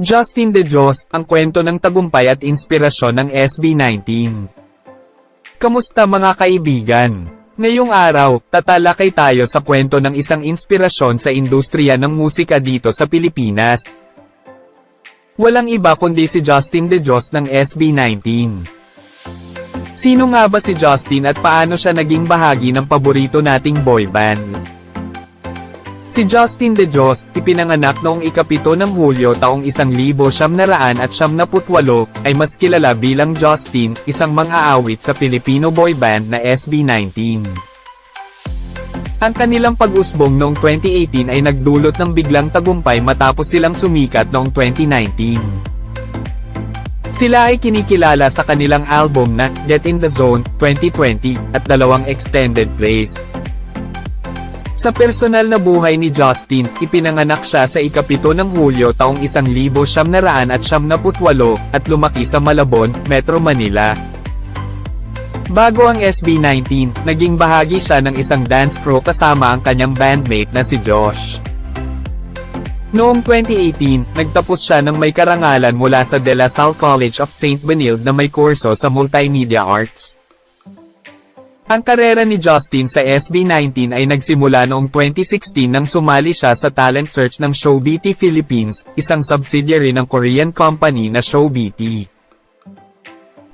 Justin De Dios, ang kwento ng tagumpay at inspirasyon ng SB19. Kamusta mga kaibigan? Ngayong araw, tatalakay tayo sa kwento ng isang inspirasyon sa industriya ng musika dito sa Pilipinas. Walang iba kundi si Justin De Dios ng SB19. Sino nga ba si Justin at paano siya naging bahagi ng paborito nating boy band? Si Justin De Dios, ipinanganak noong ikapito ng Hulyo taong 1978 ay mas kilala bilang Justin, isang mang-aawit sa Filipino boy band na SB19. Ang kanilang pag-usbong noong 2018 ay nagdulot ng biglang tagumpay matapos silang sumikat noong 2019. Sila ay kinikilala sa kanilang album na Get in the Zone 2020 at dalawang extended plays. Sa personal na buhay ni Justin, ipinanganak siya sa ikapito ng Hulyo taong 1978 at lumaki sa Malabon, Metro Manila. Bago ang SB19, naging bahagi siya ng isang dance crew kasama ang kanyang bandmate na si Josh. Noong 2018, nagtapos siya ng may karangalan mula sa De La Salle College of St. Benilde na may kurso sa Multimedia Arts. Ang karera ni Justin sa SB19 ay nagsimula noong 2016 nang sumali siya sa talent search ng Showbiti Philippines, isang subsidiary ng Korean company na Showbiti.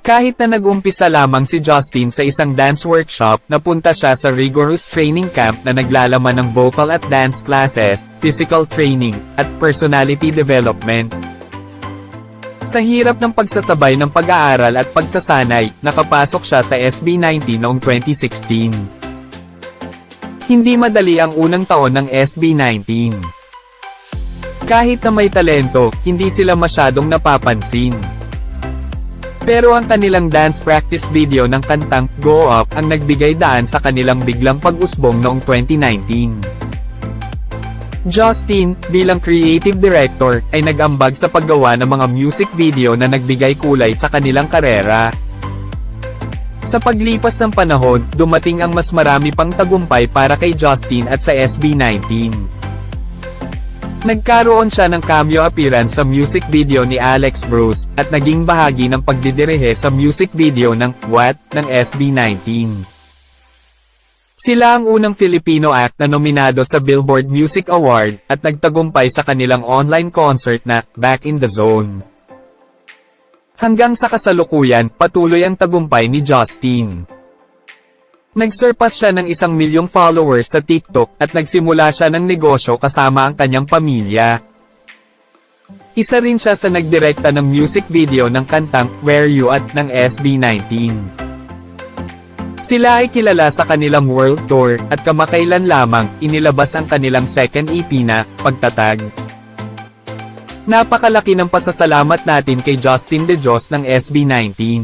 Kahit na nag-umpisa lamang si Justin sa isang dance workshop, napunta siya sa rigorous training camp na naglalaman ng vocal at dance classes, physical training, at personality development. Sa hirap ng pagsasabay ng pag-aaral at pagsasanay, nakapasok siya sa SB19 noong 2016. Hindi madali ang unang taon ng SB19. Kahit na may talento, hindi sila masyadong napapansin. Pero ang kanilang dance practice video ng kantang Go Up ang nagbigay daan sa kanilang biglang pag-usbong noong 2019. Justin, bilang creative director, ay nag-ambag sa paggawa ng mga music video na nagbigay kulay sa kanilang karera. Sa paglipas ng panahon, dumating ang mas marami pang tagumpay para kay Justin at sa SB19. Nagkaroon siya ng cameo appearance sa music video ni Alex Bruce, at naging bahagi ng pagdidirehe sa music video ng What ng SB19. Sila ang unang Filipino act na nominado sa Billboard Music Award, at nagtagumpay sa kanilang online concert na, Back in the Zone. Hanggang sa kasalukuyan, patuloy ang tagumpay ni Justin. Nagsurpass siya ng isang milyong followers sa TikTok, at nagsimula siya ng negosyo kasama ang kanyang pamilya. Isa rin siya sa nagdirekta ng music video ng kantang, Where You At ng SB19. Sila ay kilala sa kanilang world tour, at kamakailan lamang, inilabas ang kanilang second EP na, Pagtatag. Napakalaki ng pasasalamat natin kay Justin De Dios ng SB19.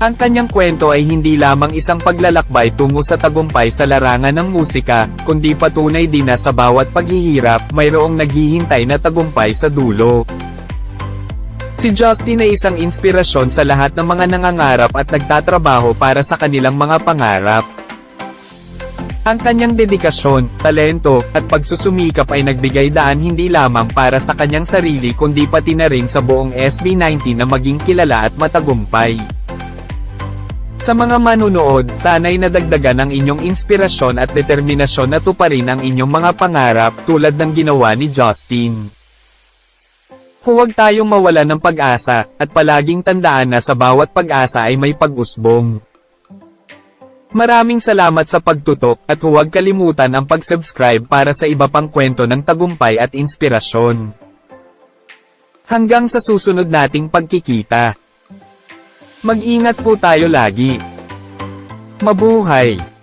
Ang kanyang kwento ay hindi lamang isang paglalakbay tungo sa tagumpay sa larangan ng musika, kundi patunay din na sa bawat paghihirap, mayroong naghihintay na tagumpay sa dulo. Si Justin ay isang inspirasyon sa lahat ng mga nangangarap at nagtatrabaho para sa kanilang mga pangarap. Ang kanyang dedikasyon, talento, at pagsusumikap ay nagbigay daan hindi lamang para sa kanyang sarili kundi pati na rin sa buong SB19 na maging kilala at matagumpay. Sa mga manunood, sana'y nadagdagan ang inyong inspirasyon at determinasyon na tuparin ang inyong mga pangarap tulad ng ginawa ni Justin. Huwag tayong mawala ng pag-asa, at palaging tandaan na sa bawat pag-asa ay may pag-usbong. Maraming salamat sa pagtutok, at huwag kalimutan ang pag-subscribe para sa iba pang kwento ng tagumpay at inspirasyon. Hanggang sa susunod nating pagkikita. Mag-ingat po tayo lagi. Mabuhay!